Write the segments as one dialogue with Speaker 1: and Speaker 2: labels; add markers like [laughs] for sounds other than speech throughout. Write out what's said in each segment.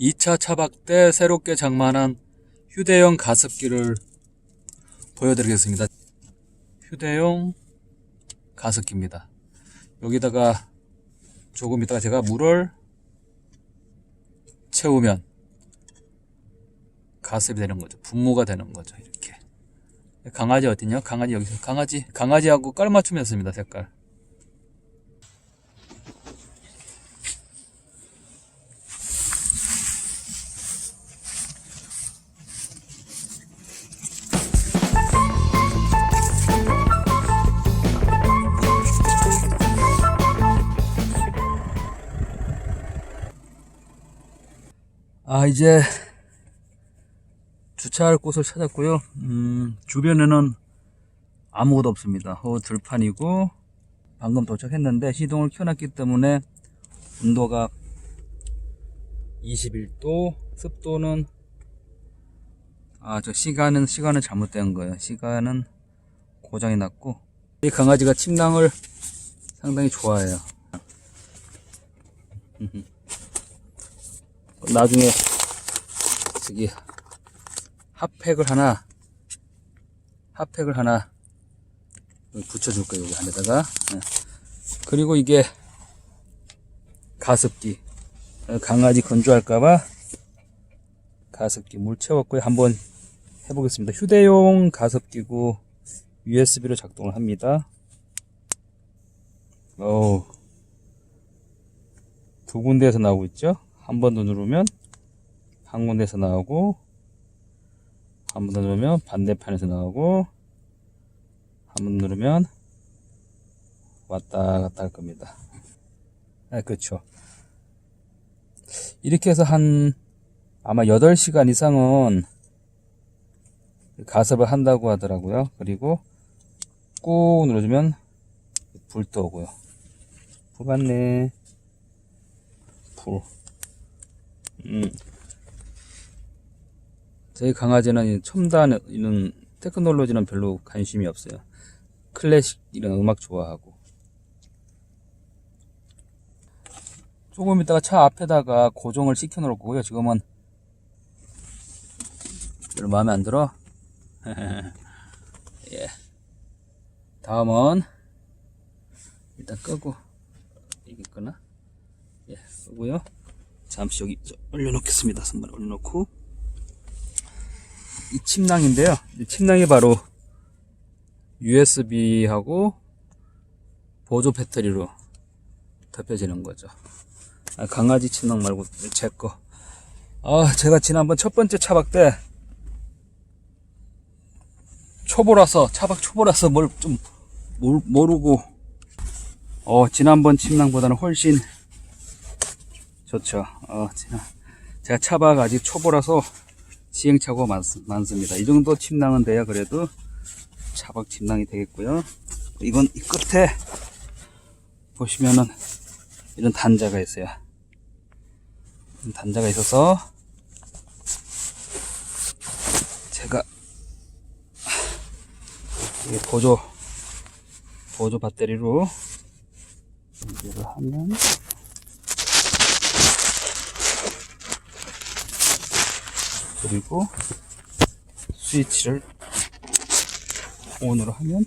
Speaker 1: 2차 차박 때 새롭게 장만한 휴대용 가습기를 보여드리겠습니다. 휴대용 가습기입니다. 여기다가 조금 있다가 제가 물을 채우면 가습이 되는 거죠. 분무가 되는 거죠. 이렇게. 강아지 어딨냐? 강아지 여기서. 강아지, 강아지하고 깔맞춤이었습니다. 색깔. 아, 이제 주차할 곳을 찾았고요. 음, 주변에는 아무것도 없습니다. 어, 들판이고 방금 도착했는데 시동을 켜놨기 때문에 온도가 21도, 습도는 아, 저 시간은 시간은 잘못된 거예요. 시간은 고장이 났고 이 강아지가 침낭을 상당히 좋아해요. 나중에 저기 핫팩을 하나 핫팩을 하나 붙여줄 거예요 여기 안에다가. 예. 그리고 이게 가습기. 어, 강아지 건조할까봐 가습기 물 채웠고요. 한번 해보겠습니다. 휴대용 가습기고 USB로 작동을 합니다. 어우. 두 군데에서 나오고 있죠 한 번 더 누르면 한 군데에서 나오고 한 번 더 누르면 반대편에서 나오고 한 번 누르면 왔다 갔다 할 겁니다. 아, 그렇죠. 이렇게 해서 한 아마 8시간 이상은 가습을 한다고 하더라고요. 그리고 꾹 눌러주면 불도 오고요. 불 받네. 불. 음. 저희 강아지는 이 첨단 이런 테크놀로지는 별로 관심이 없어요. 클래식 이런 음악 좋아하고. 조금 있다가 차 앞에다가 고정을 시켜 놓을 거고요. 지금은 별로 마음에 안 들어. [laughs] 예. 다음은 일단 끄고 이게 끄나? 예, 끄고요. 잠시 여기 저 올려놓겠습니다. 선발 올려놓고 이 침낭인데요. 이 침낭이 바로 USB하고 보조 배터리로 덮여지는 거죠. 아, 강아지 침낭 말고 제 거. 아, 제가 지난번 첫 번째 차박 때 초보라서 차박 초보라서 뭘 좀 모르고 어 지난번 침낭보다는 훨씬 좋죠. 어, 제가, 차박 아직 초보라서 시행착오가 많, 많습니다. 이 정도 침낭은 돼야 그래도 차박 침낭이 되겠고요. 이건 이 끝에 보시면은 이런 단자가 있어요. 이런 단자가 있어서 제가 이게 보조 보조 배터리로 연결을 하면 그리고 스위치를 온으로 하면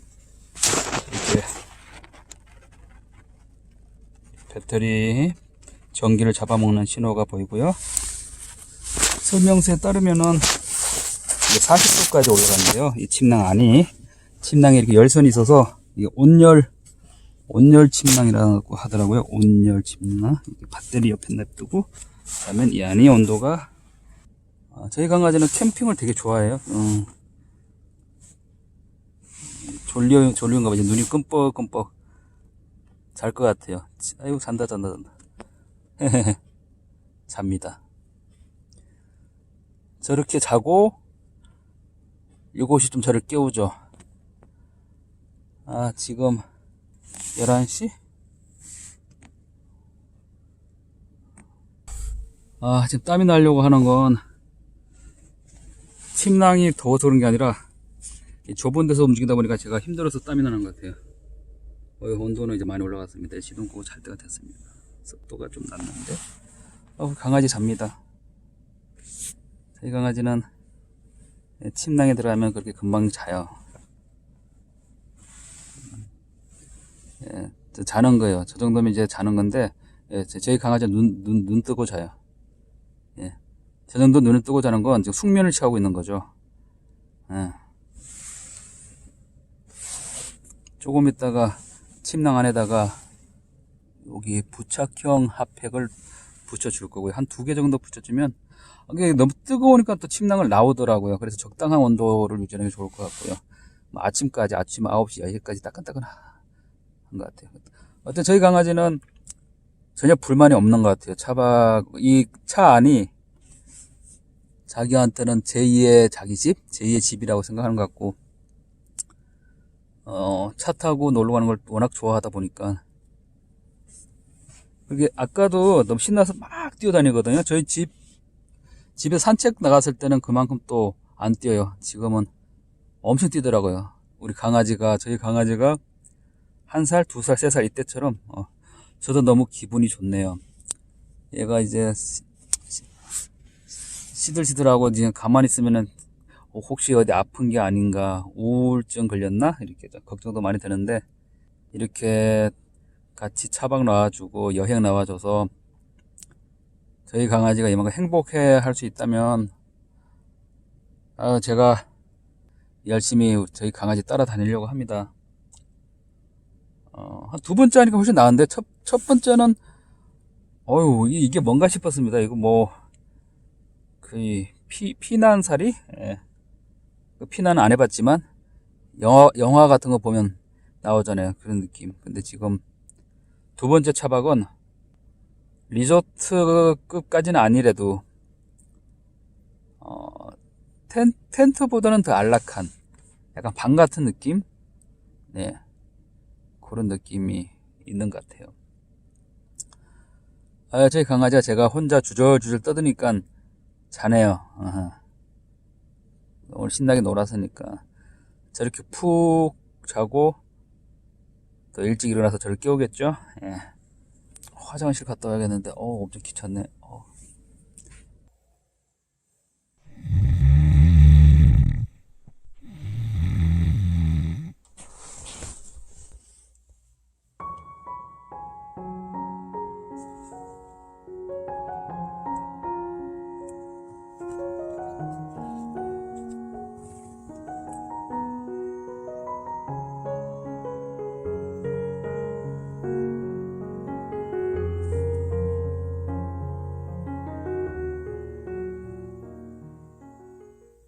Speaker 1: 이렇게 배터리 전기를 잡아먹는 신호가 보이고요. 설명서에 따르면은 40도까지 올라가는데요. 이 침낭 안이 침낭에 이렇게 열선이 있어서 이게 온열 온열 침낭이라고 하더라고요. 온열 침낭. 이렇게 배터리 옆에 냅두고 그러면 이 안이 온도가 아, 저희 강아지는 캠핑을 되게 좋아해요. 음. 졸려, 졸려인가 봐. 이제 눈이 끔뻑끔뻑 잘 것 같아요. 아이고, 잔다, 잔다, 잔다. [laughs] 잡니다. 저렇게 자고, 이곳이 좀 저를 깨우죠. 아, 지금, 11시? 아, 지금 땀이 나려고 하는 건, 침낭이 더워서 그런 게 아니라 이 좁은 데서 움직이다 보니까 제가 힘들어서 땀이 나는 것 같아요. 어, 온도는 이제 많이 올라갔습니다. 시동 끄고 잘 때가 됐습니다. 습도가 좀 났는데 어, 강아지 잡니다. 저희 강아지는 예, 침낭에 들어가면 그렇게 금방 자요. 예, 저 자는 거예요. 저 정도면 이제 자는 건데, 예, 저- 저희 강아지는 눈, 눈, 눈 뜨고 자요. 예. 저 정도 눈을 뜨고 자는 건 지금 숙면을 취하고 있는 거죠. 예. 조금 있다가 침낭 안에다가 여기 부착형 핫팩을 붙여줄 거고요. 한 두 개 정도 붙여주면 이게 너무 뜨거우니까 또 침낭을 나오더라고요. 그래서 적당한 온도를 유지하는 게 좋을 것 같고요. 뭐 아침까지 아침 9시, 10시까지 따끈따끈한 것 같아요. 어떤 저희 강아지는 전혀 불만이 없는 것 같아요. 차박 이 차 안이 자기한테는 제2의 자기 집, 제2의 집이라고 생각하는 것 같고 어, 차 타고 놀러 가는 걸 워낙 좋아하다 보니까 그게 아까도 너무 신나서 막 뛰어다니거든요. 저희 집 집에 산책 나갔을 때는 그만큼 또 안 뛰어요. 지금은 엄청 뛰더라고요. 우리 강아지가 저희 강아지가 한 살, 두 살, 세 살 이때처럼 어, 저도 너무 기분이 좋네요. 얘가 이제 시들시들하고 지금 가만히 있으면은 어, 혹시 어디 아픈 게 아닌가 우울증 걸렸나 이렇게 좀 걱정도 많이 되는데 이렇게 같이 차박 나와주고 여행 나와줘서 저희 강아지가 이만큼 행복해 할 수 있다면 아, 제가 열심히 저희 강아지 따라다니려고 합니다. 어, 한두 번째 하니까 훨씬 나은데 첫, 첫 번째는 어유 이게 뭔가 싶었습니다. 이거 뭐 그 피, 피난살이 예. 그 피난은 안 해봤지만 영화 영화 같은 거 보면 나오잖아요. 그런 느낌. 근데 지금 두 번째 차박은 리조트급까지는 아니래도 어, 텐, 텐트보다는 더 안락한 약간 방 같은 느낌? 네. 그런 느낌이 있는 것 같아요. 아, 저희 강아지가 제가 혼자 주절주절 떠드니까 자네요. 아하. 오늘 신나게 놀았으니까. 저렇게 푹 자고 또 일찍 일어나서 저를 깨우겠죠? 예. 화장실 갔다 와야겠는데, 어, 엄청 귀찮네.